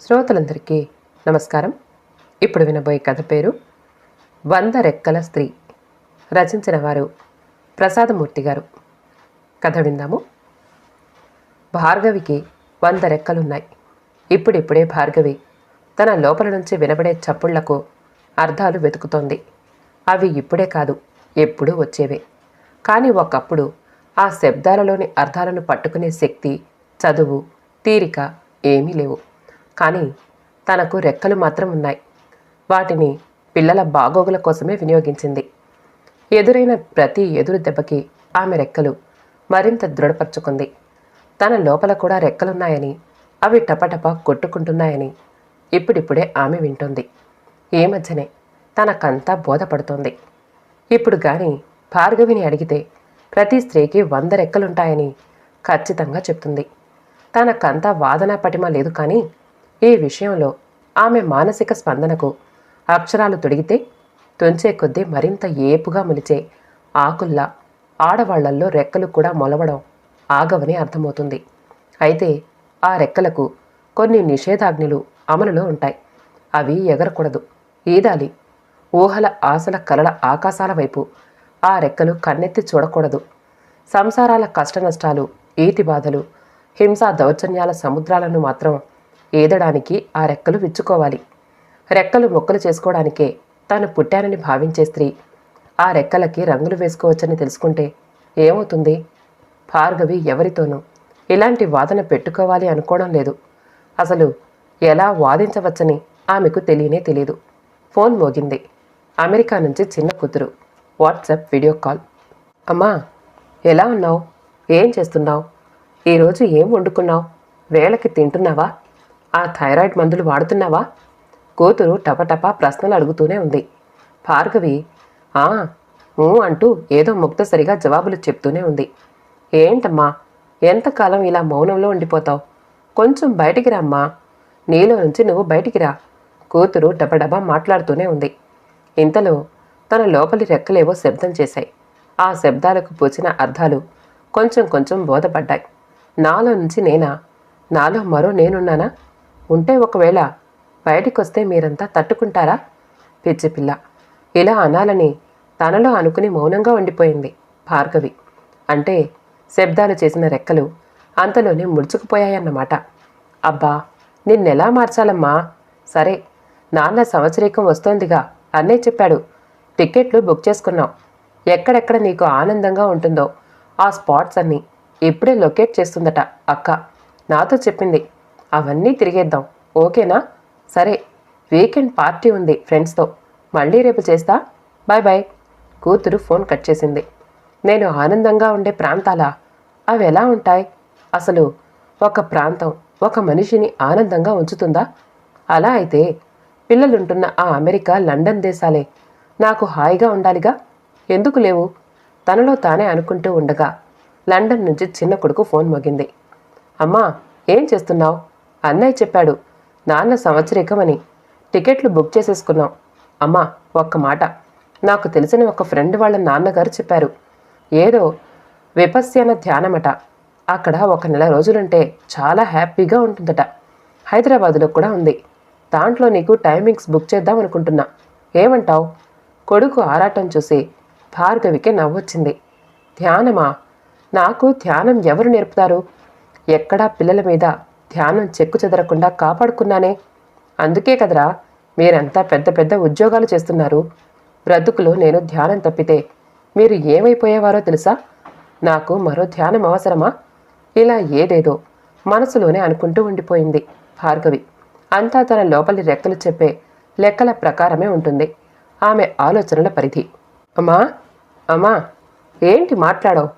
శ్రోతలందరికీ నమస్కారం. ఇప్పుడు వినబోయే కథ పేరు వంద రెక్కల స్త్రీ రచించిన వారు ప్రసాదమూర్తి గారు. కథ విందాము. భార్గవికి వంద రెక్కలున్నాయి. ఇప్పుడిప్పుడే భార్గవి తన లోపల నుంచి వినబడే చప్పుళ్ళకు అర్థాలు వెతుకుతోంది. అవి ఇప్పుడే కాదు ఎప్పుడూ వచ్చేవే. కానీ ఒకప్పుడు ఆ శబ్దాలలోని అర్థాలను పట్టుకునే శక్తి చదువు తీరిక ఏమీ లేవు. కానీ తనకు రెక్కలు మాత్రం ఉన్నాయి. వాటిని పిల్లల బాగోగుల కోసమే వినియోగించింది. ఎదురైన ప్రతి ఎదురు దెబ్బకి ఆమె రెక్కలు మరింత దృఢపరుచుకుంది. తన లోపల కూడా రెక్కలున్నాయని అవి టపటప కొట్టుకుంటున్నాయని ఇప్పుడిప్పుడే ఆమె వింటుంది. ఈ మధ్యనే తనకంతా బోధపడుతోంది. ఇప్పుడు గాని భార్గవిని అడిగితే ప్రతి స్త్రీకి వంద రెక్కలుంటాయని ఖచ్చితంగా చెప్తుంది. తనకంతా వాదన పటిమ లేదు కానీ ఈ విషయంలో ఆమె మానసిక స్పందనకు అక్షరాలు తొడిగితే తుంచే కొద్దీ మరింత ఏపుగా మొలిచే ఆకుల్లా ఆడవాళ్ళల్లో రెక్కలు కూడా మొలవడం ఆగవని అర్థమవుతుంది. అయితే ఆ రెక్కలకు కొన్ని నిషేధాజ్ఞలు అమలులో ఉంటాయి. అవి ఎగరకూడదు. ఈదాలి ఊహల ఆశల కలల ఆకాశాల వైపు ఆ రెక్కలు కన్నెత్తి చూడకూడదు. సంసారాల కష్టనష్టాలు ఈతి బాధలు హింసా దౌర్జన్యాల సముద్రాలను మాత్రం ఈదడానికి ఆ రెక్కలు విచ్చుకోవాలి. రెక్కలు మొక్కలు చేసుకోవడానికే తాను పుట్టానని భావించే స్త్రీ ఆ రెక్కలకి రంగులు వేసుకోవచ్చని తెలుసుకుంటే ఏమవుతుంది? భార్గవి ఎవరితోనూ ఇలాంటి వాదన పెట్టుకోవాలి అనుకోవడం లేదు. అసలు ఎలా వాదించవచ్చని ఆమెకు తెలియనే తెలియదు ఫోన్ మోగింది. అమెరికా నుంచి చిన్న కూతురు. WhatsApp video call. అమ్మా ఎలా ఉన్నావు? ఏం చేస్తున్నావు? ఈరోజు ఏం వండుకున్నావు? వేళకి తింటున్నావా? ఆ థైరాయిడ్ మందులు వాడుతున్నావా? కూతురు టపటపా ప్రశ్నలు అడుగుతూనే ఉంది. భార్గవి ఆ ఊ అంటూ ఏదో ముక్తసరిగా జవాబులు చెప్తూనే ఉంది. ఏంటమ్మా ఎంతకాలం ఇలా మౌనంలో ఉండిపోతావు? కొంచెం బయటికి రామ్మా. నీలో నుంచి నువ్వు బయటికి రా కూతురు డబడబా మాట్లాడుతూనే ఉంది. ఇంతలో తన లోపలి రెక్కలేవో శబ్దం చేశాయి. ఆ శబ్దాలకు పూచిన అర్థాలు కొంచెం కొంచెం బోధపడ్డాయి. నాలో నుంచి నేనా? నాలో మరో నేనున్నానా? ఉంటే ఒకవేళ బయటికొస్తే మీరంతా తట్టుకుంటారా? పిచ్చిపిల్ల ఇలా అనాలని తనలో అనుకుని మౌనంగా ఉండిపోయింది భార్గవి. అంటే శబ్దాలు చేసిన రెక్కలు అంతలోనే ముడుచుకుపోయాయన్నమాట. అబ్బా నిన్నెలా మార్చాలమ్మా? సరే నాన్న సంవత్సరీకం వస్తోందిగా అన్నే చెప్పాడు. టికెట్లు బుక్ చేసుకున్నాం. ఎక్కడెక్కడ నీకు ఆనందంగా ఉంటుందో ఆ స్పాట్స్ అన్నీ ఇప్పుడే లొకేట్ చేస్తుందట అక్క. నాతో చెప్పింది అవన్నీ తిరిగేద్దాం. ఓకేనా? సరే వీకెండ్ పార్టీ ఉంది ఫ్రెండ్స్తో. మళ్ళీ రేపు చేస్తా. Bye bye. కూతురు ఫోన్ కట్ చేసింది. నేను ఆనందంగా ఉండే ప్రాంతాలా? అవి ఎలా ఉంటాయి? అసలు ఒక ప్రాంతం ఒక మనిషిని ఆనందంగా ఉంచుతుందా? అలా అయితే పిల్లలుంటున్న ఆ అమెరికా లండన్ దేశాలే నాకు హాయిగా ఉండాలిగా? ఎందుకు లేవు? తనలో తానే అనుకుంటూ ఉండగా లండన్ నుంచి చిన్న కొడుకు ఫోన్ మోగింది. అమ్మా ఏం చేస్తున్నావు? అన్నయ్య చెప్పాడు నాన్న సంవత్సరికమని. టికెట్లు బుక్ చేసేసుకున్నాం. అమ్మా ఒక్క మాట. నాకు తెలిసిన ఒక ఫ్రెండ్ వాళ్ళ నాన్నగారు చెప్పారు ఏదో విపస్యన ధ్యానమట. అక్కడ ఒక నెల రోజులుంటే చాలా హ్యాపీగా ఉంటుందట. హైదరాబాదులో కూడా ఉంది. దాంట్లో నీకు టైమింగ్స్ బుక్ చేద్దాం అనుకుంటున్నా. ఏమంటావు? కొడుకు ఆరాటం చూసి భార్గవికి నవ్వొచ్చింది. ధ్యానమా? నాకు ధ్యానం ఎవరు నేర్పుతారు? ఎక్కడా పిల్లల మీద ధ్యానం చెక్కు చెదరకుండా కాపాడుకున్నానే. అందుకే కదరా మీరంతా పెద్ద పెద్ద ఉద్యోగాలు చేస్తున్నారు. బ్రతుకులో నేను ధ్యానం తప్పితే మీరు ఏమైపోయేవారో తెలుసా? నాకు మరో ధ్యానం అవసరమా? ఇలా ఏదేదో మనసులోనే అనుకుంటూ ఉండిపోయింది భార్గవి. అంతా తన లోపలి రెక్కలు చెప్పే లెక్కల ప్రకారమే ఉంటుంది. ఆమె ఆలోచనల పరిధి. అమ్మా! అమ్మా! ఏంటి మాట్లాడవు?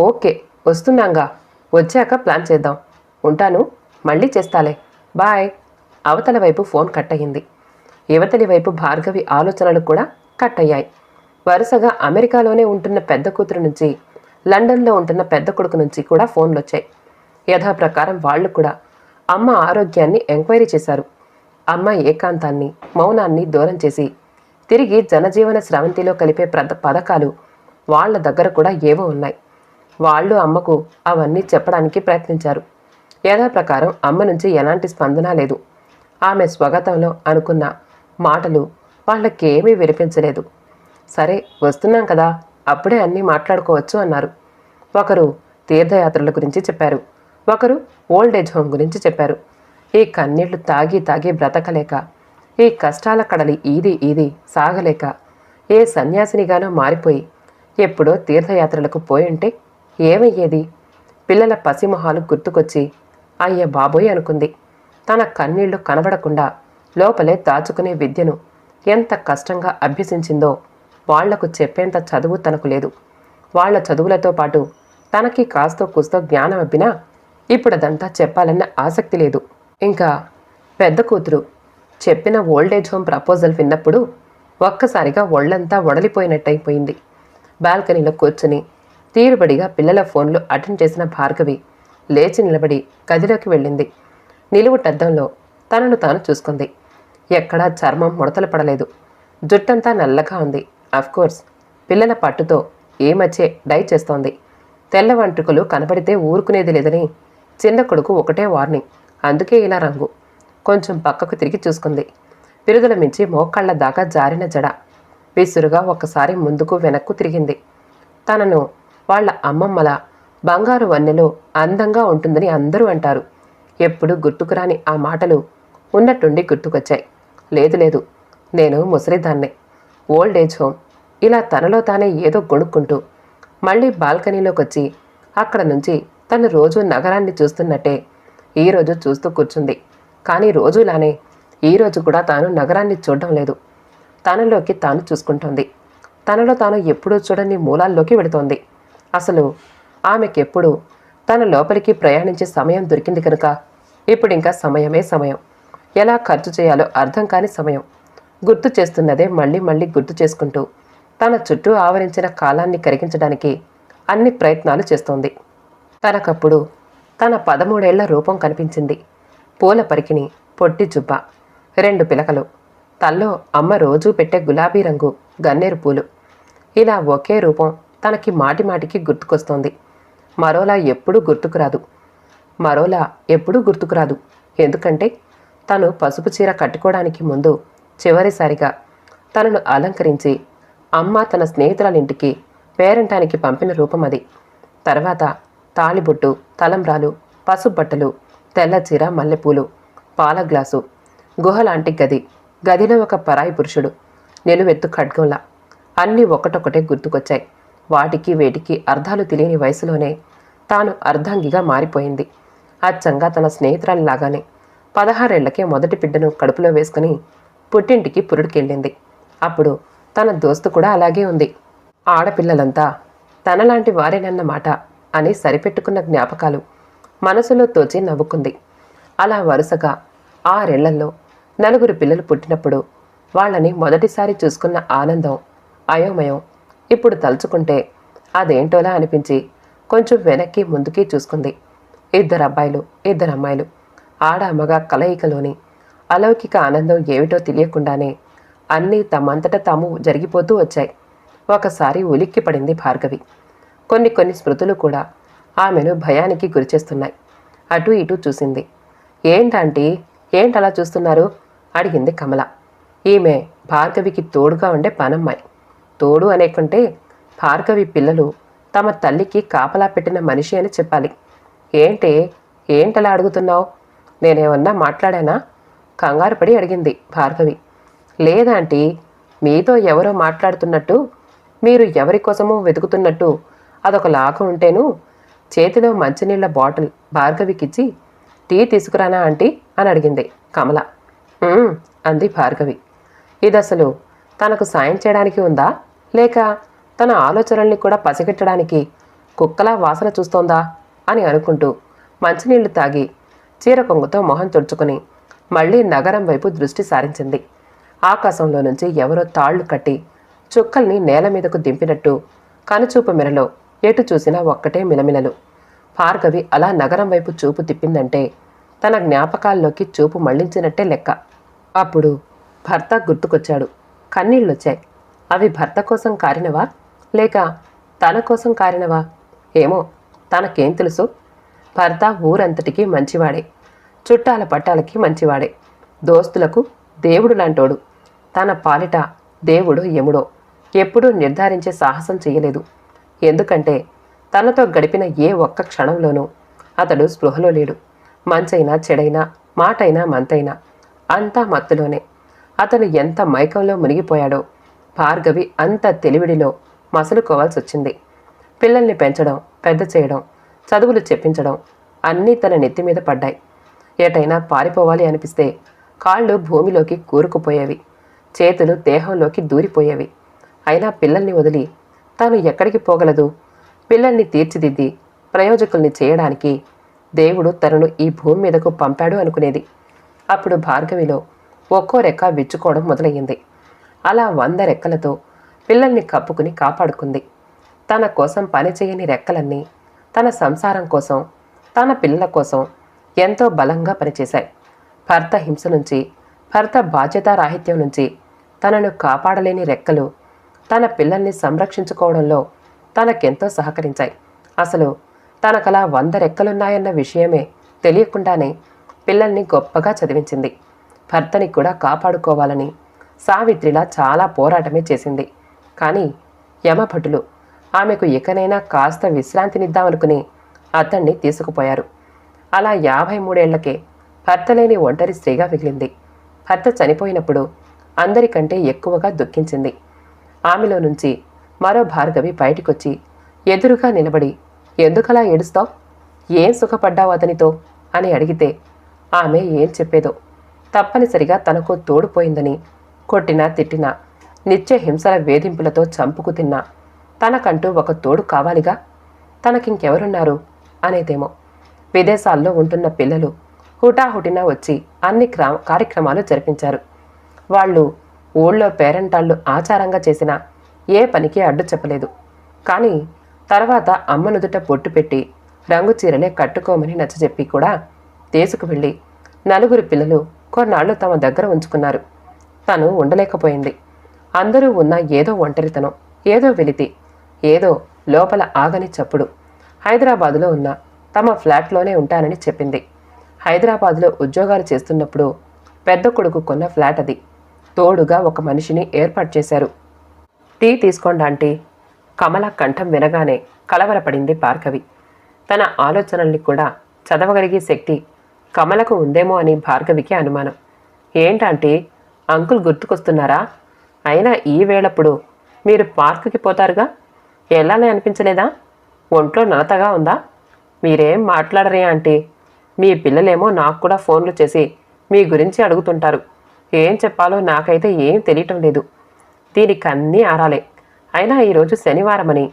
ఓకే వస్తున్నాంగా. వచ్చాక ప్లాన్ చేద్దాం. ఉంటాను. మళ్ళీ చేస్తాలే. బాయ్. అవతల వైపు ఫోన్ కట్ అయ్యింది. యువతలి వైపు భార్గవి ఆలోచనలు కూడా కట్ అయ్యాయి. వరుసగా అమెరికాలోనే ఉంటున్న పెద్ద కూతురు నుంచి లండన్లో ఉంటున్న పెద్ద కొడుకు నుంచి కూడా ఫోన్లు వచ్చాయి. యథాప్రకారం వాళ్ళు కూడా అమ్మ ఆరోగ్యాన్ని ఎంక్వైరీ చేశారు. అమ్మ ఏకాంతాన్ని మౌనాన్ని దూరం చేసి తిరిగి జనజీవన స్రవంతిలో కలిపే ప్రద పథకాలు వాళ్ళ దగ్గర కూడా ఏవో ఉన్నాయి. వాళ్ళు అమ్మకు అవన్నీ చెప్పడానికి ప్రయత్నించారు. యథాప్రకారం అమ్మ నుంచి ఎలాంటి స్పందన లేదు. ఆమె స్వగతంలో అనుకున్న మాటలు వాళ్ళకేమీ వినిపించలేదు. సరే వస్తున్నాం కదా అప్పుడే అన్నీ మాట్లాడుకోవచ్చు అన్నారు. ఒకరు తీర్థయాత్రల గురించి చెప్పారు. ఒకరు ఓల్డ్ ఏజ్ హోమ్ గురించి చెప్పారు. ఈ కన్నీళ్ళు తాగి తాగి బ్రతకలేక ఈ కష్టాల కడలి ఈది ఈది సాగలేక ఏ సన్యాసినిగానో మారిపోయి ఎప్పుడో తీర్థయాత్రలకు పోయుంటే ఏమయ్యేది? పిల్లల పసిమొహాలు గుర్తుకొచ్చి అయ్య బాబోయ్ అనుకుంది. తన కన్నీళ్ళు కనబడకుండా లోపలే దాచుకునే విద్యను ఎంత కష్టంగా అభ్యసించిందో వాళ్ళకు చెప్పేంత చదువు తనకు లేదు. వాళ్ళ చదువులతో పాటు తనకి కాస్తో కూస్తో జ్ఞానం అబ్బినా ఇప్పుడదంతా చెప్పాలన్న ఆసక్తి లేదు. ఇంకా పెద్ద కూతురు చెప్పిన ఓల్డేజ్ హోమ్ ప్రపోజల్ విన్నప్పుడు ఒక్కసారిగా ఒళ్ళంతా వడలిపోయినట్టయిపోయింది. బాల్కనీలో కూర్చుని తీరుబడిగా పిల్లల ఫోన్లు అటెండ్ చేసిన భార్గవి లేచి నిలబడి గదిలోకి వెళ్ళింది. నిలువుటద్దంలో తనను తాను చూసుకుంది. ఎక్కడా చర్మం ముడతలు పడలేదు. జుట్టంతా నల్లగా ఉంది. అఫ్కోర్స్ పిల్లల పట్టుతో ఏ మధ్యే డై చేస్తోంది. తెల్ల వంట్రుకలు కనబడితే ఊరుకునేది లేదని చిన్న కొడుకు ఒకటే వార్నింగ్ అందుకే ఇలా రంగు. కొంచెం పక్కకు తిరిగి చూసుకుంది. పిరుదుల మించి మోకాళ్ళ దాకా జారిన జడ విసురుగా ఒక్కసారి ముందుకు వెనక్కు తిరిగింది. తనను వాళ్ళ అమ్మమ్మల బంగారు వన్నెలో అందంగా ఉంటుందని అందరూ అంటారు. ఎప్పుడు గుర్తుకురాని ఆ మాటలు ఉన్నట్టుండి గుర్తుకొచ్చాయి. లేదు లేదు నేను ముసలిదాన్నే. Old age home. ఇలా తనలో తానే ఏదో గొణుక్కుంటూ మళ్ళీ బాల్కనీలోకి వచ్చి అక్కడ నుంచి తను రోజు నగరాన్ని చూస్తున్నట్టే ఈరోజు చూస్తూ కూర్చుంది. కానీ రోజులానే ఈరోజు కూడా తాను నగరాన్ని చూడడం లేదు. తనలోకి తాను చూసుకుంటోంది. తనలో తాను ఎప్పుడూ చూడని మూలాల్లోకి వెళుతోంది అసలు ఆమెకెప్పుడు తన లోపలికి ప్రయాణించే సమయం దొరికింది కనుక ఇప్పుడు ఇంకా సమయమే సమయం. ఎలా ఖర్చు చేయాలో అర్థం కాని సమయం. గుర్తు చేస్తున్నదే మళ్ళీ మళ్ళీ గుర్తు చేసుకుంటూ తన చుట్టూ ఆవరించిన కాలాన్ని కరిగించడానికి అన్ని ప్రయత్నాలు చేస్తోంది. తనకప్పుడు తన పదమూడేళ్ళ రూపం కనిపించింది. పూల పరికిణి పొట్టి జుబ్బ రెండు పిలకలు తల్లో అమ్మ రోజూ పెట్టే గులాబీ రంగు గన్నేరు పూలు. ఇలా ఒకే రూపం తనకి మాటిమాటికి గుర్తుకొస్తోంది. మరోలా ఎప్పుడూ గుర్తుకురాదు. మరోలా ఎప్పుడూ గుర్తుకురాదు. ఎందుకంటే తను పసుపు చీర కట్టుకోవడానికి ముందు చివరిసారిగా తనను అలంకరించి అమ్మ తన స్నేహితురాల ఇంటికి పేరంటానికి పంపిన రూపం అది. తర్వాత తాళిబొట్టు తలంబ్రాలు పసుపు బట్టలు తెల్ల చీర మల్లెపూలు పాల గ్లాసు గుహలాంటి గది గదిలో ఒక పరాయి పురుషుడు నిలువెత్తు ఖడ్గంలా. అన్నీ ఒకటొకటే గుర్తుకొచ్చాయి. వాటికి వేటికి అర్థాలు తెలియని వయసులోనే తాను అర్ధాంగిగా మారిపోయింది. అచ్చంగా తన స్నేహితురాలిలాగానే పదహారేళ్ళకే మొదటి బిడ్డను కడుపులో వేసుకుని పుట్టింటికి పురుడికెళ్ళింది. అప్పుడు తన దోస్తు కూడా అలాగే ఉంది. ఆడపిల్లలంతా తనలాంటి వారేనన్నమాట అని సరిపెట్టుకున్న జ్ఞాపకాలు మనసులో తోచి నవ్వుకుంది. అలా వరుసగా ఆరేళ్ళలో నలుగురు పిల్లలు పుట్టినప్పుడు వాళ్ళని మొదటిసారి చూసుకున్న ఆనందం అయోమయం ఇప్పుడు తలుచుకుంటే అదేంటోలా అనిపించి కొంచెం వెనక్కి ముందుకి చూసుకుంది. ఇద్దరు అబ్బాయిలు ఇద్దరు అమ్మాయిలు. ఆడ అమ్మగా కలయికలోని అలౌకిక ఆనందం ఏమిటో తెలియకుండానే అన్నీ తమంతట తాము జరిగిపోతూ వచ్చాయి. ఒకసారి ఉలిక్కి పడింది భార్గవి. కొన్ని కొన్ని స్మృతులు కూడా ఆమెను భయానికి గురిచేస్తున్నాయి అటు ఇటు చూసింది. ఏంటంటే ఏంటలా చూస్తున్నారు? అడిగింది కమల. ఈమె భార్గవికి తోడుగా ఉండే పనమ్మాయి. తోడు అనేకుంటే భార్గవి పిల్లలు తమ తల్లికి కాపలా పెట్టిన మనిషి అని చెప్పాలి. ఏంటి? ఏంటలా అడుగుతున్నావు? నేనేమన్నా మాట్లాడానా? కంగారు పడి అడిగింది భార్గవి. లేదాంటీ మీతో ఎవరో మాట్లాడుతున్నట్టు మీరు ఎవరి కోసమో వెతుకుతున్నట్టు అదొక లాగ ఉంటేను చేతిలో మంచినీళ్ళ బాటిల్ భార్గవికిచ్చి టీ తీసుకురానా ఆంటీ? అని అడిగింది కమల. అంది భార్గవి. ఇది అసలు తనకు సాయం చేయడానికి ఉందా? లేక తన ఆలోచనల్ని కూడా పసిగట్టడానికి కుక్కలా వాసన చూస్తోందా అని అనుకుంటూ మంచినీళ్ళు తాగి చీర కొంగుతో మొహం తుడుచుకుని మళ్ళీ నగరం వైపు దృష్టి సారించింది. ఆకాశంలో నుంచి ఎవరో తాళ్ళు కట్టి చుక్కల్ని నేల మీదకు దింపినట్టు కనుచూపు మెరలో ఎటు చూసినా ఒక్కటే మిలమిలలు. భార్గవి అలా నగరం వైపు చూపు తిప్పిందంటే తన జ్ఞాపకాల్లోకి చూపు మళ్ళించినట్టే లెక్క. అప్పుడు భర్త గుర్తుకొచ్చాడు. కన్నీళ్ళొచ్చాయి. అవి భర్త కోసం కారినవా? లేక తన కోసం కారినవా? ఏమో తనకేం తెలుసు? భర్త ఊరంతటికి మంచివాడే. చుట్టాల పట్టాలకి మంచివాడే. దోస్తులకు దేవుడు లాంటోడు. తన పాలిట దేవుడు యముడో. ఎప్పుడూ నిర్ధారించే సాహసం చేయలేదు ఎందుకంటే తనతో గడిపిన ఏ ఒక్క క్షణంలోనూ అతడు స్పృహలో లేడు. మంచైనా చెడైనా మాటైనా మంతైనా అంతా మత్తులోనే. అతను ఎంత మైకంలో మునిగిపోయాడో భార్గవి అంత తెలివిడిలో మసలుకోవాల్సి వచ్చింది పిల్లల్ని పెంచడం పెద్ద చేయడం చదువులు చెప్పించడం అన్నీ తన నెత్తి మీద పడ్డాయి. ఏటైనా పారిపోవాలి అనిపిస్తే కాళ్ళు భూమిలోకి కూరుకుపోయేవి. చేతులు దేహంలోకి దూరిపోయేవి. అయినా పిల్లల్ని వదిలి తాను ఎక్కడికి పోగలదు? పిల్లల్ని తీర్చిదిద్ది ప్రయోజకుల్ని చేయడానికి దేవుడు తనను ఈ భూమి మీదకు పంపాడు అనుకునేది. అప్పుడు భార్గవిలో ఒక్కో రెక్క విచ్చుకోవడం మొదలయ్యింది. అలా వంద రెక్కలతో పిల్లల్ని కప్పుకుని కాపాడుకుంది. తన కోసం పనిచేయని రెక్కలన్నీ తన సంసారం కోసం తన పిల్లల కోసం ఎంతో బలంగా పనిచేశాయి. భర్త హింస నుంచి భర్త బాధ్యతారాహిత్యం నుంచి తనను కాపాడలేని రెక్కలు తన పిల్లల్ని సంరక్షించుకోవడంలో తనకెంతో సహకరించాయి. అసలు తనకలా వంద రెక్కలున్నాయన్న విషయమే తెలియకుండానే పిల్లల్ని గొప్పగా చదివించింది. భర్తని కూడా కాపాడుకోవాలని సావిత్రిలా చాలా పోరాటమే చేసింది. కానీ యమభటులు ఆమెకు ఇకనైనా కాస్త విశ్రాంతినిద్దామనుకుని అతన్ని తీసుకుపోయారు. అలా యాభై మూడేళ్ళకే భర్త లేని ఒంటరి స్త్రీగా మిగిలింది. భర్త చనిపోయినప్పుడు అందరికంటే ఎక్కువగా దుఃఖించింది. ఆమెలో నుంచి మరో భార్గవి బయటికొచ్చి ఎదురుగా నిలబడి ఎందుకలా ఏడుస్తావు? ఏం సుఖపడ్డావు అతనితో? అని అడిగితే ఆమె ఏం చెప్పేదో. తప్పనిసరిగా తనకు తోడుపోయిందని కొట్టినా తిట్టినా నిత్య హింసల వేధింపులతో చంపుకు తిన్నా తనకంటూ ఒక తోడు కావాలిగా? తనకింకెవరున్నారు? అనేదేమో. విదేశాల్లో ఉంటున్న పిల్లలు హుటాహుటిన వచ్చి అన్ని క్రా కార్యక్రమాలు జరిపించారు. వాళ్ళు ఊళ్ళో పేరెంటాళ్ళు ఆచారంగా చేసిన ఏ పనికి అడ్డు చెప్పలేదు. కానీ తర్వాత అమ్మనుదుట పొట్టు పెట్టి రంగు చీరలే కట్టుకోమని నచ్చజెప్పి కూడా తీసుకువెళ్ళి నలుగురు పిల్లలు కొన్నాళ్ళు తమ దగ్గర ఉంచుకున్నారు. తను ఉండలేకపోయింది. అందరూ ఉన్న ఏదో ఒంటరితనం ఏదో వెలితి ఏదో లోపల ఆగని చప్పుడు. హైదరాబాదులో ఉన్న తమ ఫ్లాట్లోనే ఉంటానని చెప్పింది. హైదరాబాదులో ఉద్యోగాలు చేస్తున్నప్పుడు పెద్ద కొడుకు కొన్న ఫ్లాట్ అది. తోడుగా ఒక మనిషిని ఏర్పాటు చేశారు. టీ తీసుకోండి ఆంటీ. కమల కంఠం వినగానే కలవరపడింది భార్గవి. తన ఆలోచనల్ని కూడా చదవగలిగే శక్తి కమలకు ఉందేమో అని భార్గవికి అనుమానం. ఏంటంటే అంకుల్ గుర్తుకొస్తున్నారా? అయినా ఈ వేళప్పుడు మీరు పార్కుకి పోతారుగా? వెళ్ళాలని అనిపించలేదా? ఒంట్లో నలతగా ఉందా? మీరేం మాట్లాడరే ఆంటీ. మీ పిల్లలేమో నాకు కూడా ఫోన్లు చేసి మీ గురించి అడుగుతుంటారు. ఏం చెప్పాలో నాకైతే ఏం తెలియటం లేదు. దీనికి అన్నీ ఆరాలే. అయినా ఈరోజు శనివారమని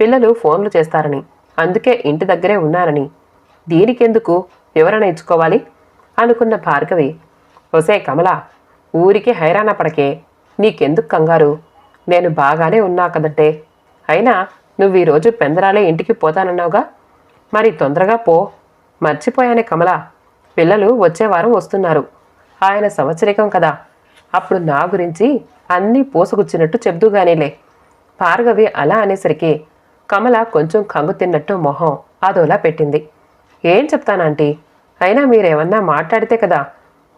పిల్లలు ఫోన్లు చేస్తారని అందుకే ఇంటి దగ్గరే ఉన్నారని దీనికెందుకు వివరణ ఇచ్చుకోవాలి? అనుకున్న భార్గవి ఒసే కమల ఊరికి హైరాణ పడకే నీకెందుకు కంగారు? నేను బాగానే ఉన్నా కదంటే అయినా నువ్వు ఈరోజు పెందరాలే ఇంటికి పోతానన్నావుగా? మరి తొందరగా పో. మర్చిపోయానే కమల. పిల్లలు వచ్చే వారం వస్తున్నారు. ఆయన సంవత్సరికం కదా. అప్పుడు నా గురించి అన్నీ పోసుగుచ్చినట్టు చెప్దుగానేలే భార్గవి అలా అనేసరికి కమల కొంచెం కంగు తిన్నట్టు మొహం అదోలా పెట్టింది. ఏం చెప్తానంటీ అయినా మీరేమన్నా మాట్లాడితే కదా.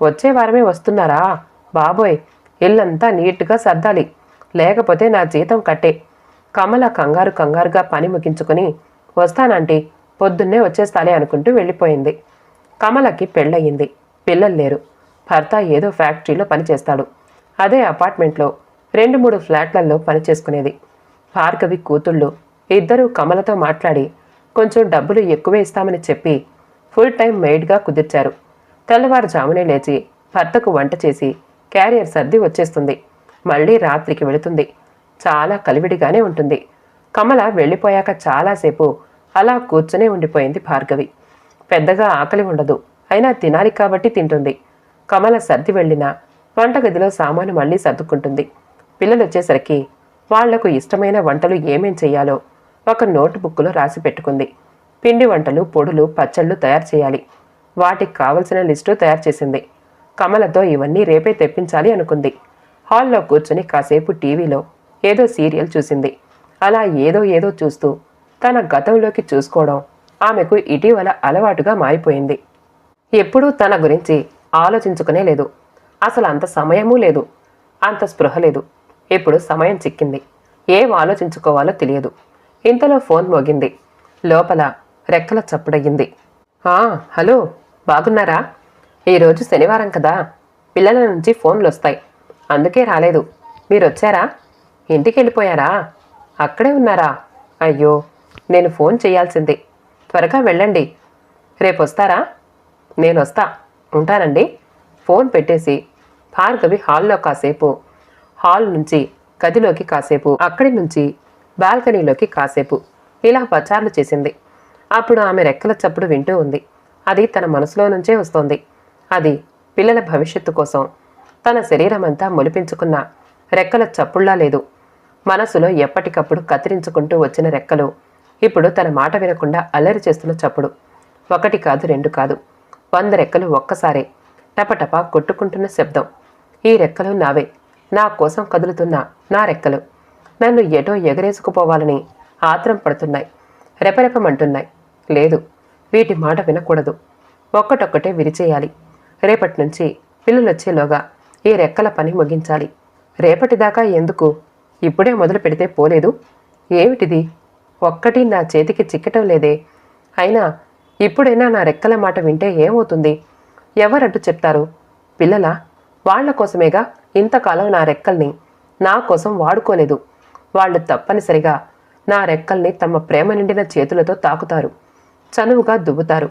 వచ్చే వారమే వస్తున్నారా? బాబోయ్ ఇల్లంతా నీట్గా సర్దాలి. లేకపోతే నా జీతం కట్టే. కమల కంగారు కంగారుగా పని ముగించుకొని వస్తానంటీ పొద్దున్నే వచ్చేస్తాలే అనుకుంటూ వెళ్ళిపోయింది. కమలకి పెళ్ళయింది. పిల్లలు లేరు. భర్త ఏదో ఫ్యాక్టరీలో పనిచేస్తాడు అదే అపార్ట్మెంట్లో రెండు మూడు ఫ్లాట్లలో పనిచేసుకునేది భార్గవి కూతుళ్ళు ఇద్దరూ కమలతో మాట్లాడి కొంచెం డబ్బులు ఎక్కువే ఇస్తామని చెప్పి ఫుల్ టైం మెయిడ్గా కుదిర్చారు. తెల్లవారుజామునే లేచి భర్తకు వంట చేసి క్యారియర్ సర్ది వచ్చేస్తుంది. మళ్ళీ రాత్రికి వెళుతుంది. చాలా కలివిడిగానే ఉంటుంది. కమల వెళ్ళిపోయాక చాలాసేపు అలా కూర్చునే ఉండిపోయింది భార్గవి. పెద్దగా ఆకలి ఉండదు. అయినా తినాలి కాబట్టి తింటుంది. కమల సర్ది వెళ్ళినా వంటగదిలో సామాను మళ్ళీ సర్దుకుంటుంది. పిల్లలు వచ్చేసరికి వాళ్ళకు ఇష్టమైన వంటలు ఏమేం చేయాలో ఒక నోటుబుక్లో రాసి పెట్టుకుంది. పిండి వంటలు పొడులు పచ్చళ్ళు తయారు చేయాలి. వాటికి కావలసిన లిస్టు తయారు చేసింది. కమలతో ఇవన్నీ రేపే తెప్పించాలి అనుకుంది. హాల్లో కూర్చుని కాసేపు టీవీలో ఏదో సీరియల్ చూసింది. అలా ఏదో ఏదో చూస్తూ తన గతంలోకి చూసుకోవడం ఆమెకు ఇటీవల అలవాటుగా మారిపోయింది. ఎప్పుడూ తన గురించి ఆలోచించుకునే లేదు. అసలు అంత సమయమూ లేదు. అంత స్పృహ లేదు. ఇప్పుడు సమయం చిక్కింది. ఏం ఆలోచించుకోవాలో తెలియదు. ఇంతలో ఫోన్ మోగింది. లోపల రెక్కల చప్పుడయ్యింది హలో బాగున్నారా? ఈరోజు శనివారం కదా. పిల్లల నుంచి ఫోన్లు వస్తాయి అందుకే రాలేదు. మీరు వచ్చారా ఇంటికి వెళ్ళిపోయారా అక్కడే ఉన్నారా? అయ్యో నేను ఫోన్ చేయాల్సింది. త్వరగా వెళ్ళండి. రేపు వస్తారా నేను వస్తా ఉంటానండి. ఫోన్ పెట్టేసి భార్గవి హాల్లో కాసేపు హాల్ నుంచి గదిలోకి కాసేపు అక్కడి నుంచి బాల్కనీలోకి కాసేపు ఇలా పచార్లు చేసింది. అప్పుడు ఆమె రెక్కల చప్పుడు వింటూ ఉంది. అది తన మనసులో నుంచే వస్తోంది. అది పిల్లల భవిష్యత్తు కోసం. తన శరీరం అంతా మొలిపించుకున్న రెక్కల చప్పుళ్ళా లేదు. మనసులో ఎప్పటికప్పుడు కత్తిరించుకుంటూ వచ్చిన రెక్కలు. ఇప్పుడు తన మాట వినకుండా అల్లరి చేస్తున్న చప్పుడు. ఒకటి కాదు రెండు కాదు. వంద రెక్కలు ఒక్కసారే టపటప కొట్టుకుంటున్న శబ్దం. ఈ రెక్కలు నావే. నా కోసం కదులుతున్న నా రెక్కలు. నన్ను ఎటో ఎగరేసుకుపోవాలని ఆత్రం పడుతున్నాయి. రెపరెపమంటున్నాయి. లేదు వీటి మాట వినకూడదు. ఒక్కటొక్కటే విరిచేయాలి. రేపటి నుంచి పిల్లలొచ్చేలోగా ఈ రెక్కల పని ముగించాలి. రేపటిదాకా ఎందుకు? ఇప్పుడే మొదలు పెడితే పోలేదు. ఏమిటిది? ఒక్కటి నా చేతికి చిక్కటం లేదే. అయినా ఇప్పుడైనా నా రెక్కల మాట వింటే ఏమవుతుంది? ఎవరంటూ చెప్తారు? పిల్లల? వాళ్ళ కోసమేగా ఇంతకాలం నా రెక్కల్ని నా కోసం వాడుకోలేదు. వాళ్ళు తప్పనిసరిగా నా రెక్కల్ని తమ ప్రేమ నిండిన చేతులతో తాకుతారు. చనువుగా దువ్వుతారు.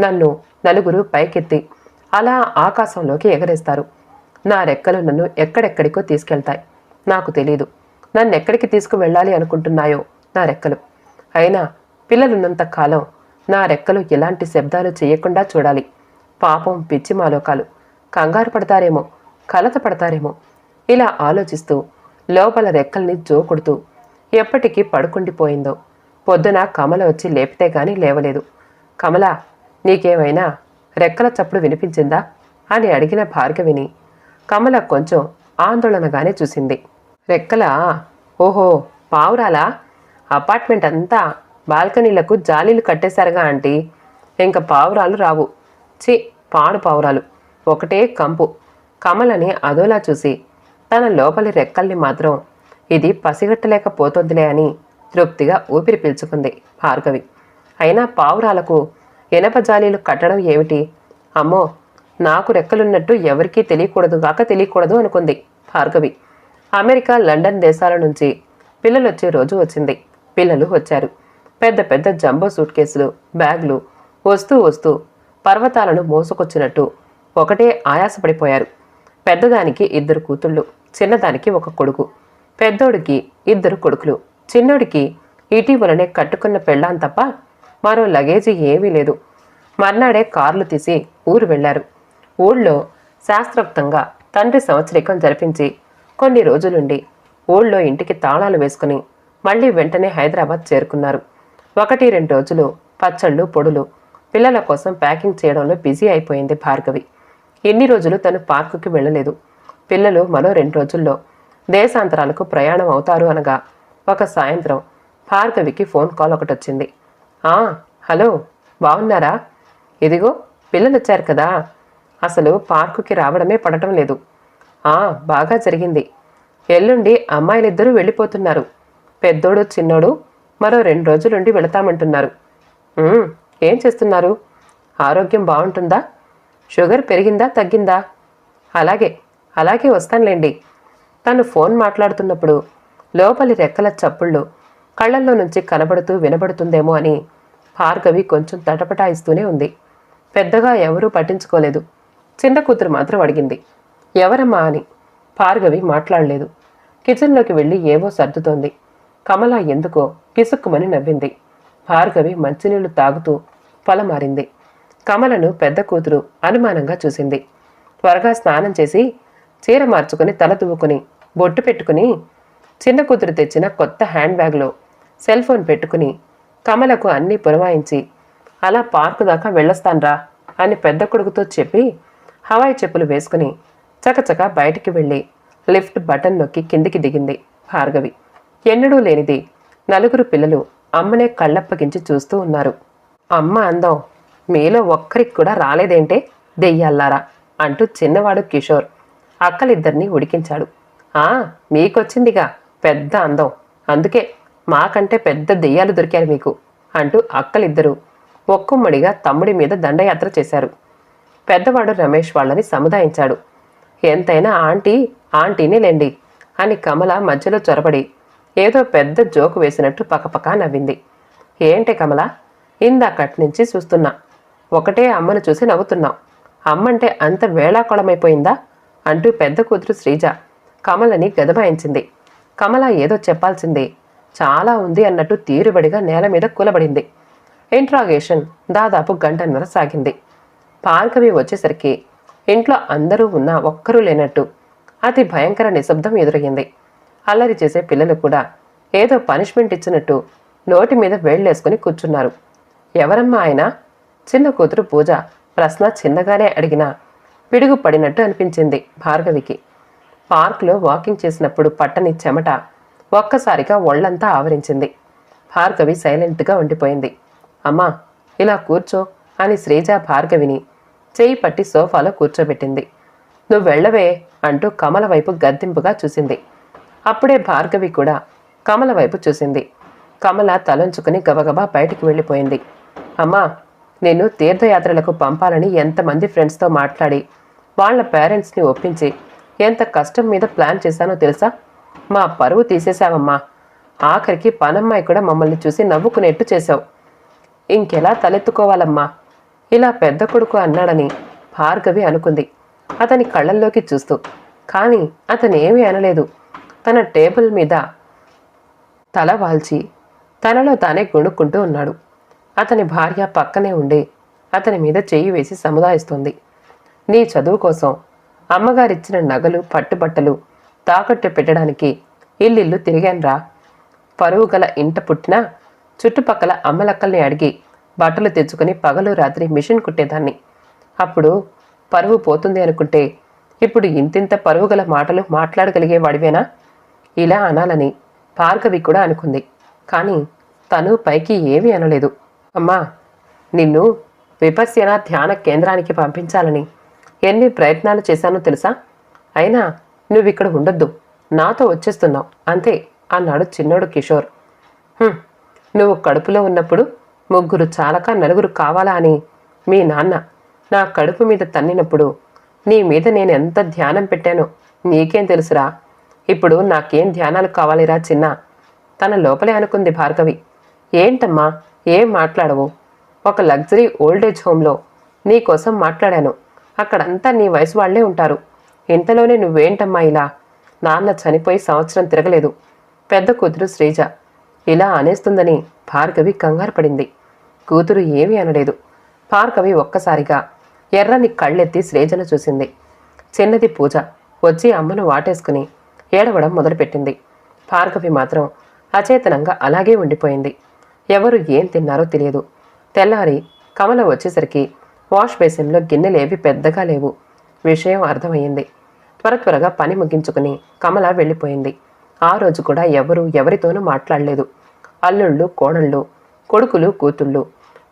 నన్ను నలుగురు పైకెత్తి అలా ఆకాశంలోకి ఎగరేస్తారు. నా రెక్కలు నన్ను ఎక్కడెక్కడికో తీసుకెళ్తాయి. నాకు తెలియదు నన్ను ఎక్కడికి తీసుకువెళ్ళాలి అనుకుంటున్నాయో నా రెక్కలు. అయినా పిల్లలున్నంత కాలం నా రెక్కలు ఎలాంటి శబ్దాలు చేయకుండా చూడాలి. పాపం పిచ్చి మాలోకాలు. కంగారు పడతారేమో కలత పడతారేమో. ఇలా ఆలోచిస్తూ లోపల రెక్కల్ని జోకుడుతూ ఎప్పటికీ పడుకుండిపోయిందో. పొద్దున కమల వచ్చి లేపితే గాని లేవలేదు. కమల నీకేమైనా రెక్కల చప్పుడు వినిపించిందా? అని అడిగిన భార్గవిని కమల కొంచెం ఆందోళనగానే చూసింది. రెక్కల ఓహో పావురాలా? అపార్ట్మెంట్ అంతా బాల్కనీలకు జాలీలు కట్టేశారుగా ఆంటీ. ఇంక పావురాలు రావు. చి పాడు పావురాలు. ఒకటే కంపు. కమలని అదోలా చూసి తన లోపలి రెక్కల్ని మాత్రం ఇది పసిగట్టలేకపోతుందిలే అని తృప్తిగా ఊపిరి పీల్చుకుంది భార్గవి. అయినా పావురాలకు ఇనప జాలీలు కట్టడం ఏమిటి? అమ్మో నాకు రెక్కలున్నట్టు ఎవరికీ తెలియకూడదు గాక తెలియకూడదు అనుకుంది భార్గవి. అమెరికా లండన్ దేశాల నుంచి పిల్లలు వచ్చే రోజు వచ్చింది. పిల్లలు వచ్చారు. పెద్ద పెద్ద జంబో సూట్ కేసులు బ్యాగులు వస్తూ వస్తూ పర్వతాలను మోసుకొచ్చినట్టు ఒకటే ఆయాసపడిపోయారు. పెద్దదానికి ఇద్దరు కూతుళ్ళు చిన్నదానికి ఒక కొడుకు. పెద్దోడికి ఇద్దరు కొడుకులు చిన్నోడికి ఇటీవలనే కట్టుకున్న పెళ్ళాం తప్ప మరో లగేజీ ఏమీ లేదు. మర్నాడే కార్లు తీసి ఊరు వెళ్ళారు ఊళ్ళో శాస్త్రోక్తంగా తండ్రి సంవత్సరికం జరిపించి కొన్ని రోజులుండి ఊళ్ళో ఇంటికి తాళాలు వేసుకుని మళ్ళీ వెంటనే హైదరాబాద్ చేరుకున్నారు. ఒకటి రెండు రోజులు పచ్చళ్ళు పొడులు పిల్లల కోసం ప్యాకింగ్ చేయడంలో బిజీ అయిపోయింది భార్గవి. ఎన్ని రోజులు తను పార్కుకి వెళ్ళలేదు. పిల్లలు మరో రెండు రోజుల్లో దేశాంతరాలకు ప్రయాణం అవుతారు అనగా ఒక సాయంత్రం భార్గవికి ఫోన్ కాల్ ఒకటి వచ్చింది హలో బాగున్నారా? ఇదిగో పిల్లలు వచ్చారు కదా. అసలు పార్కుకి రావడమే పడటం లేదు. బాగా జరిగింది. ఎల్లుండి అమ్మాయిలిద్దరూ వెళ్ళిపోతున్నారు. పెద్దోడు చిన్నోడు మరో రెండు రోజులుండి వెళతామంటున్నారు. ఏం చేస్తున్నారు? ఆరోగ్యం బాగుంటుందా? షుగర్ పెరిగిందా తగ్గిందా? అలాగే అలాగే వస్తానులేండి. తను ఫోన్ మాట్లాడుతున్నప్పుడు లోపలి రెక్కల చప్పుళ్ళు కళ్ళల్లో నుంచి కనబడుతూ వినబడుతుందేమో అని భార్గవి కొంచెం తటపటాయిస్తూనే ఉంది. పెద్దగా ఎవరూ పట్టించుకోలేదు. చిన్న కూతురు మాత్రం అడిగింది. ఎవరమ్మా అని భార్గవి మాట్లాడలేదు. కిచెన్లోకి వెళ్ళి ఏవో సర్దుతోంది. కమల ఎందుకో పిసుక్కుమని నవ్వింది. భార్గవి మంచినీళ్ళు తాగుతూ పొలమారింది. కమలను పెద్ద కూతురు అనుమానంగా చూసింది. త్వరగా స్నానం చేసి చీర మార్చుకుని తల దువ్వుకుని బొట్టు పెట్టుకుని చిన్న కూతురు తెచ్చిన కొత్త హ్యాండ్ బ్యాగ్లో సెల్ ఫోన్ పెట్టుకుని కమలకు అన్నీ పురమాయించి అలా పార్కు దాకా వెళ్ళొస్తాన్రా అని పెద్ద కొడుకుతో చెప్పి హవాయి చెప్పులు వేసుకుని చకచక బయటికి వెళ్ళి లిఫ్ట్ బటన్ నొక్కి కిందికి దిగింది భార్గవి. ఎన్నడూ లేనిది నలుగురు పిల్లలు అమ్మనే కళ్ళప్పగించి చూస్తూ ఉన్నారు. అమ్మ అందం మీలో ఒక్కరికి కూడా రాలేదేంటే? దెయ్యాలారా అంటూ చిన్నవాడు కిషోర్ అక్కలిద్దరినీ ఉడికించాడు. ఆ మీకొచ్చిందిగా పెద్ద అందం. అందుకే మాకంటే పెద్ద దెయ్యాలు దొరికారు మీకు అంటూ అక్కలిద్దరూ ఒక్కుమ్మడిగా తమ్ముడి మీద దండయాత్ర చేశారు. పెద్దవాడు రమేష్ వాళ్ళని సముదాయించాడు. ఎంతైనా ఆంటీ ఆంటీని లేండి అని కమల మధ్యలో చొరబడి ఏదో పెద్ద జోకు వేసినట్టు పకపకా నవ్వింది. ఏంటి కమల ఇందాకటి నుంచి చూస్తున్నా. ఒకటే అమ్మను చూసి నవ్వుతున్నాం అమ్మంటే అంత వేళాకొళమైపోయిందా? అంటూ పెద్ద కూతురు శ్రీజ కమలని గదమాయించింది. కమల ఏదో చెప్పాల్సిందే. చాలా ఉంది అన్నట్టు తీరుబడిగా నేల మీద కూలబడింది. ఇంట్రాగేషన్ దాదాపు గంటన్నర సాగింది. భార్గవి వచ్చేసరికి ఇంట్లో అందరూ ఉన్నా ఒక్కరూ లేనట్టు అతి భయంకర నిశ్శబ్దం ఎదురయ్యింది. అల్లరి చేసే పిల్లలు కూడా ఏదో పనిష్మెంట్ ఇచ్చినట్టు నోటి మీద వేళ్ళేసుకుని కూర్చున్నారు. ఎవరమ్మా ఆయన? చిన్న కూతురు పూజ ప్రశ్న చిన్నగానే అడిగినా పిడుగు పడినట్టు అనిపించింది భార్గవికి. పార్క్లో వాకింగ్ చేసినప్పుడు పట్టని చెమట ఒక్కసారిగా ఒళ్ళంతా ఆవరించింది. భార్గవి సైలెంట్గా ఉండిపోయింది. అమ్మా ఇలా కూర్చో అని శ్రీజ భార్గవిని చేయి పట్టి సోఫాలో కూర్చోబెట్టింది. నువ్వు వెళ్ళవే అంటూ కమల వైపు గద్దింపుగా చూసింది. అప్పుడే భార్గవి కూడా కమల వైపు చూసింది. కమల తలంచుకుని గబగబా బయటికి వెళ్ళిపోయింది. అమ్మా నేను తీర్థయాత్రలకు పంపాలని ఎంతమంది ఫ్రెండ్స్తో మాట్లాడి వాళ్ళ పేరెంట్స్ని ఒప్పించి ఎంత కష్టం మీద ప్లాన్ చేశానో తెలుసా? మా పరువు తీసేశావమ్మా. ఆఖరికి పనమ్మాయి కూడా మమ్మల్ని చూసి నవ్వుకునేట్టు చేశావు. ఇంకెలా తలెత్తుకోవాలమ్మా? ఇలా పెద్ద కొడుకు అన్నాడని భార్గవి అనుకుంది. అతని కళ్ళల్లోకి చూస్తూ. కానీ అతను ఏమీ అనలేదు. తన టేబుల్ మీద తల వాల్చి తనలో తానే గుణుక్కుంటూ ఉన్నాడు. అతని భార్య పక్కనే ఉండి అతని మీద చెయ్యి వేసి సముదాయిస్తుంది. నీ చదువు కోసం అమ్మగారిచ్చిన నగలు పట్టుబట్టలు తాకట్టు పెట్టడానికి ఇల్లిల్లు తిరిగాన్రా. పరువు గల ఇంట పుట్టినా చుట్టుపక్కల అమ్మలక్కల్ని అడిగి బట్టలు తెచ్చుకుని పగలు రాత్రి మిషన్ కుట్టేదాన్ని. అప్పుడు పరువు పోతుంది అనుకుంటే ఇప్పుడు ఇంతింత పరువు గల మాటలు మాట్లాడగలిగే వాడివేనా ఇలా అనాలని భార్గవి కూడా అనుకుంది. కానీ తను పైకి ఏమీ అనలేదు. అమ్మా నిన్ను విపస్యన ధ్యాన కేంద్రానికి పంపించాలని ఎన్ని ప్రయత్నాలు చేశానో తెలుసా? అయినా నువ్వు ఇక్కడ ఉండొద్దు. నాతో వచ్చేస్తున్నావు. అంతే అన్నాడు చిన్నోడు కిషోర్. నువ్వు కడుపులో ఉన్నప్పుడు ముగ్గురు చాలక నలుగురు కావాలా అని? మీ నాన్న నా కడుపు మీద తన్నినప్పుడు నీ మీద నేను ఎంత ధ్యానం పెట్టానో నీకేం తెలుసురా? ఇప్పుడు నాకేం ధ్యానాలు కావాలిరా చిన్న? తన లోపలే అనుకుంది భార్గవి. ఏంటమ్మా ఏం మాట్లాడవు? ఒక లగ్జరీ ఓల్డేజ్ హోమ్లో నీ కోసం మాట్లాడాను. అక్కడంతా నీ వయసు వాళ్ళే ఉంటారు. ఇంతలోనే నువ్వేంటమ్మా ఇలా? నాన్న చనిపోయి సంవత్సరం తిరగలేదు. పెద్ద కూతురు శ్రీజ. ఇలా అనేస్తుందని భార్గవి కంగారు పడింది. కూతురు ఏమీ అనలేదు. భార్గవి ఒక్కసారిగా ఎర్రని కళ్ళెత్తి శ్రీజను చూసింది. చిన్నది పూజ. వచ్చి అమ్మను వాటేసుకుని ఏడవడం మొదలుపెట్టింది. భార్గవి మాత్రం అచేతనంగా అలాగే ఉండిపోయింది. ఎవరు ఏం తిన్నారో తెలియదు. తెల్లారి కమల వచ్చేసరికి వాష్ బేసిన్లో గిన్నెలేవి పెద్దగా లేవు. విషయం అర్థమయ్యింది. త్వర త్వరగా పని ముగించుకుని కమల వెళ్ళిపోయింది. ఆ రోజు కూడా ఎవరు ఎవరితోనూ మాట్లాడలేదు. అల్లుళ్ళు కోడళ్ళు కొడుకులు కూతుళ్ళు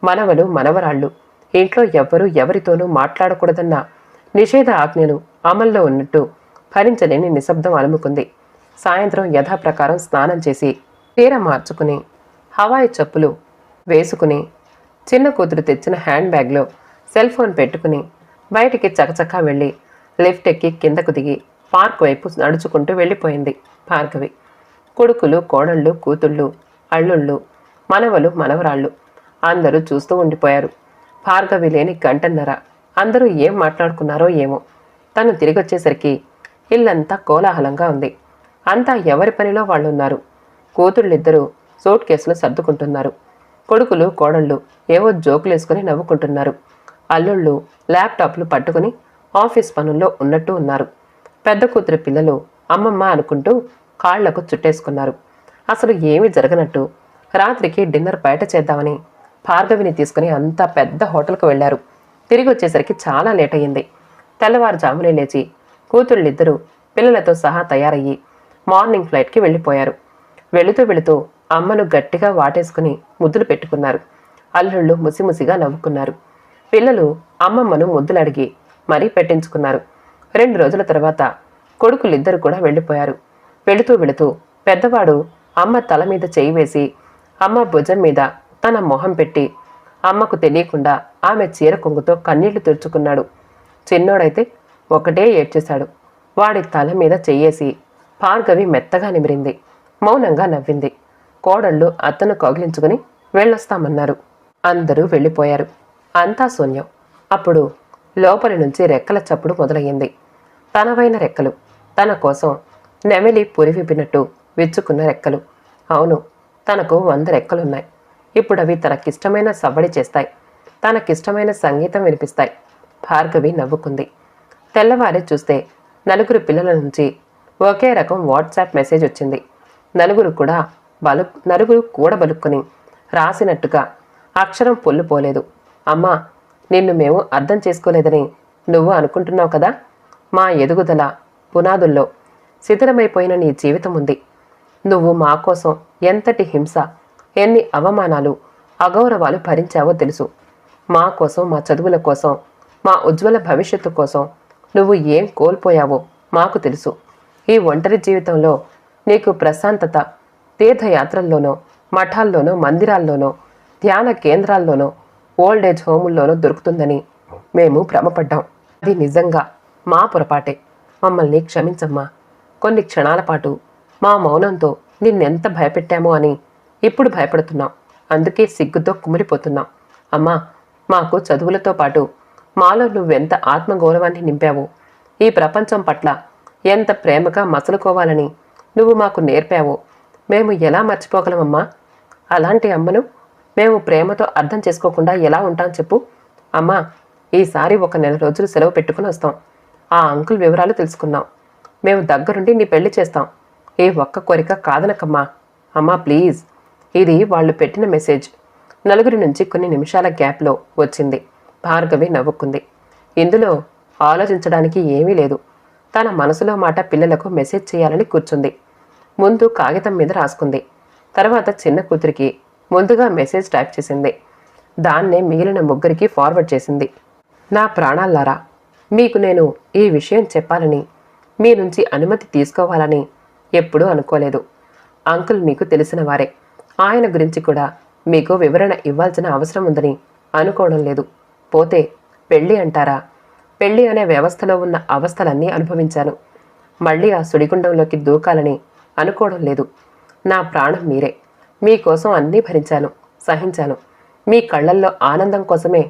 మనవలు మనవరాళ్ళు. ఇంట్లో ఎవ్వరూ ఎవరితోనూ మాట్లాడకూడదన్న నిషేధ ఆజ్ఞలు అమల్లో ఉన్నట్టు భరించలేని నిశ్శబ్దం అలుముకుంది. సాయంత్రం యథాప్రకారం స్నానం చేసి తీర మార్చుకుని హవాయి చెప్పులు వేసుకుని చిన్న కూతురు తెచ్చిన హ్యాండ్ బ్యాగ్లో సెల్ ఫోన్ పెట్టుకుని బయటికి చకచకా వెళ్ళి లిఫ్ట్ ఎక్కి కిందకు దిగి పార్క్ వైపు నడుచుకుంటూ వెళ్ళిపోయింది భార్గవి. కొడుకులు కోడళ్ళు కూతుళ్ళు అల్లుళ్ళు మనవలు మనవరాళ్ళు అందరూ చూస్తూ ఉండిపోయారు. భార్గవి లేని గంటన్నర అందరూ ఏం మాట్లాడుకున్నారో ఏమో. తను తిరిగొచ్చేసరికి ఇల్లంతా కోలాహలంగా ఉంది. అంతా ఎవరి పనిలో వాళ్ళు ఉన్నారు కూతుళ్ళిద్దరూ సూట్ కేసులు సర్దుకుంటున్నారు. కొడుకులు కోడళ్ళు ఏవో జోకులేసుకుని నవ్వుకుంటున్నారు. అల్లుళ్ళు ల్యాప్టాప్లు పట్టుకుని ఆఫీస్ పనుల్లో ఉన్నట్టు ఉన్నారు. పెద్ద కూతురు పిల్లలు అమ్మమ్మ అనుకుంటూ కాళ్ళకు చుట్టేసుకున్నారు. అసలు ఏమీ జరగనట్టు రాత్రికి డిన్నర్ బయట చేద్దామని భార్గవిని తీసుకుని అంతా పెద్ద హోటల్కు వెళ్ళారు తిరిగి వచ్చేసరికి చాలా లేట్ అయ్యింది. తెల్లవారుజామునే లేచి కూతుళ్ళిద్దరూ పిల్లలతో సహా తయారయ్యి మార్నింగ్ ఫ్లైట్కి వెళ్ళిపోయారు. వెళుతూ వెళుతూ అమ్మను గట్టిగా వాటేసుకుని ముద్దులు పెట్టుకున్నారు. అల్లుళ్ళు ముసిముసిగా నవ్వుకున్నారు. పిల్లలు అమ్మమ్మను ముద్దులు అడిగి మరీ పెట్టించుకున్నారు. రెండు రోజుల తర్వాత కొడుకులిద్దరు కూడా వెళ్ళిపోయారు. వెళుతూ వెళుతూ పెద్దవాడు అమ్మ తల మీద చేయి వేసి అమ్మ భుజం మీద తన మొహం పెట్టి అమ్మకు తెలియకుండా ఆమె చీర కొంగుతో కన్నీళ్ళు తుడుచుకున్నాడు. చిన్నోడైతే ఒకటే ఏడ్చేశాడు. వాడి తల మీద చెయ్యేసి భార్గవి మెత్తగా నిమిరింది. మౌనంగా నవ్వింది. కోడళ్ళు అత్తను కౌగిలించుకుని వెళ్ళొస్తామన్నారు. అందరూ వెళ్ళిపోయారు. అంతా శూన్యం. అప్పుడు లోపలి నుంచి రెక్కల చప్పుడు మొదలయ్యింది. తనవైన రెక్కలు తన కోసం నెమిలి పురివిప్పినట్టు విచ్చుకున్న రెక్కలు. అవును తనకు వంద రెక్కలున్నాయి. ఇప్పుడు అవి తనకిష్టమైన సవ్వడి చేస్తాయి. తనకిష్టమైన సంగీతం వినిపిస్తాయి. భార్గవి నవ్వుకుంది. తెల్లవారి చూస్తే నలుగురు పిల్లల నుంచి ఒకే రకం వాట్సాప్ మెసేజ్ వచ్చింది. నలుగురు కూడా బలు నలుగురు కూడబలుక్కుని రాసినట్టుగా అక్షరం పొల్లుపోలేదు అమ్మా నిన్ను మేము అర్థం చేసుకోలేదని నువ్వు అనుకుంటున్నావు కదా? మా ఎదుగుదల పునాదుల్లో శిథిలమైపోయిన నీ జీవితం ఉంది నువ్వు మా కోసం ఎంతటి హింస ఎన్ని అవమానాలు అగౌరవాలు భరించావో తెలుసు. మా కోసం మా చదువుల కోసం మా ఉజ్వల భవిష్యత్తు కోసం నువ్వు ఏం కోల్పోయావో మాకు తెలుసు. ఈ ఒంటరి జీవితంలో నీకు ప్రశాంతత తీర్థయాత్రల్లోనో మఠాల్లోనో మందిరాల్లోనో ధ్యాన కేంద్రాల్లోనో ఓల్డ్ ఏజ్ హోముల్లోనూ దొరుకుతుందని మేము భ్రమపడ్డాం. అది నిజంగా మా పొరపాటే. మమ్మల్ని క్షమించమ్మా. కొన్ని క్షణాల పాటు మా మౌనంతో నిన్నెంత భయపెట్టామో అని ఇప్పుడు భయపడుతున్నాం. అందుకే సిగ్గుతో కుమిలిపోతున్నాం. అమ్మా మాకు చదువులతో పాటు మాలో నువ్వెంత ఆత్మగౌరవాన్ని నింపావో ఈ ప్రపంచం పట్ల ఎంత ప్రేమగా మసలుకోవాలని నువ్వు మాకు నేర్పావో మేము ఎలా మర్చిపోగలమమ్మా? అలాంటి అమ్మను మేము ప్రేమతో అర్థం చేసుకోకుండా ఎలా ఉంటాం చెప్పు. అమ్మా ఈసారి ఒక నెల రోజులు సెలవు పెట్టుకుని వస్తాం. ఆ అంకుల్ వివరాలు తెలుసుకుందాం మేము దగ్గరుండి నీ పెళ్ళి చేస్తాం. ఏ ఒక్క కోరిక కాదనకమ్మా. అమ్మా ప్లీజ్. ఇది వాళ్ళు పెట్టిన మెసేజ్. నలుగురి నుంచి కొన్ని నిమిషాల గ్యాప్లో వచ్చింది. భార్గవి నవ్వుకుంది. ఇందులో ఆలోచించడానికి ఏమీ లేదు. తన మనసులో మాట పిల్లలకు మెసేజ్ చేయాలని కూర్చుంది. ముందు కాగితం మీద రాసుకుంది. తర్వాత చిన్న కూతురికి ముందుగా మెసేజ్ టైప్ చేసింది. దాన్నే మిగిలిన ముగ్గురికి ఫార్వర్డ్ చేసింది. నా ప్రాణాల్లారా మీకు నేను ఈ విషయం చెప్పాలని మీ నుంచి అనుమతి తీసుకోవాలని ఎప్పుడూ అనుకోలేదు. అంకుల్ మీకు తెలిసిన వారే. ఆయన గురించి కూడా మీకు వివరణ ఇవ్వాల్సిన అవసరం ఉందని అనుకోవడం లేదు. పోతే పెళ్ళి అంటారా? పెళ్ళి అనే వ్యవస్థలో ఉన్న అవస్థలన్నీ అనుభవించాను. మళ్ళీ ఆ సుడిగుండంలోకి దూకాలని అనుకోవడం లేదు. నా ప్రాణం మీరే. మీకోసం అన్నీ భరించాను సహించాను. మీ కళ్ళల్లో ఆనందం కోసమే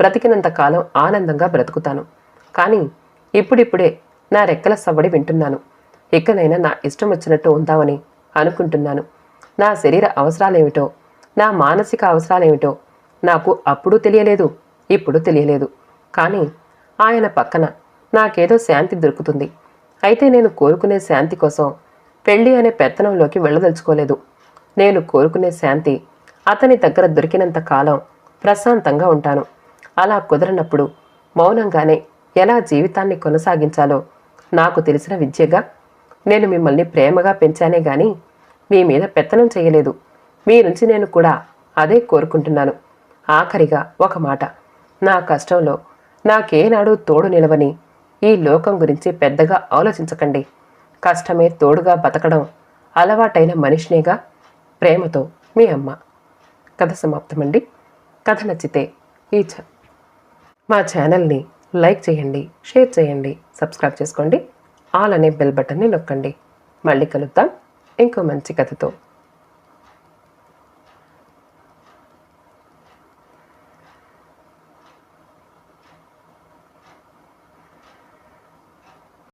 బ్రతికినంత కాలం ఆనందంగా బ్రతుకుతాను. కానీ ఇప్పుడిప్పుడే నా రెక్కల సవ్వడి వింటున్నాను. ఇకనైనా నా ఇష్టం వచ్చినట్టు ఉందామని అనుకుంటున్నాను. నా శరీర అవసరాలేమిటో నా మానసిక అవసరాలేమిటో నాకు అప్పుడు తెలియలేదు ఇప్పుడు తెలియలేదు. కానీ ఆయన పక్కన నాకేదో శాంతి దొరుకుతుంది. అయితే నేను కోరుకునే శాంతి కోసం పెళ్ళి అనే పెత్తనంలోకి వెళ్ళదలుచుకోలేదు. నేను కోరుకునే శాంతి అతని దగ్గర దొరికినంత కాలం ప్రశాంతంగా ఉంటాను. అలా కుదరనప్పుడు మౌనంగానే ఎలా జీవితాన్ని కొనసాగించాలో నాకు తెలిసిన విద్యగా నేను మిమ్మల్ని ప్రేమగా పెంచానే గాని మీ మీద పెత్తనం చేయలేదు. మీ నుంచి నేను కూడా అదే కోరుకుంటున్నాను. ఆఖరిగా ఒక మాట. నా కష్టంలో నాకేనాడు తోడు నిలవని ఈ లోకం గురించి పెద్దగా ఆలోచించకండి. కష్టమే తోడుగా బతకడం అలవాటైన మనిషినేగా ప్రేమతో మీ అమ్మ. కథ సమాప్తమండి. కథ నచ్చితే ఈ మా ఛానల్ని లైక్ చేయండి షేర్ చేయండి సబ్స్క్రైబ్ చేసుకోండి. ఆల్ అనే బెల్ బటన్ని నొక్కండి. మళ్ళీ కలుద్దాం. ఇంకో మంచి కథతో.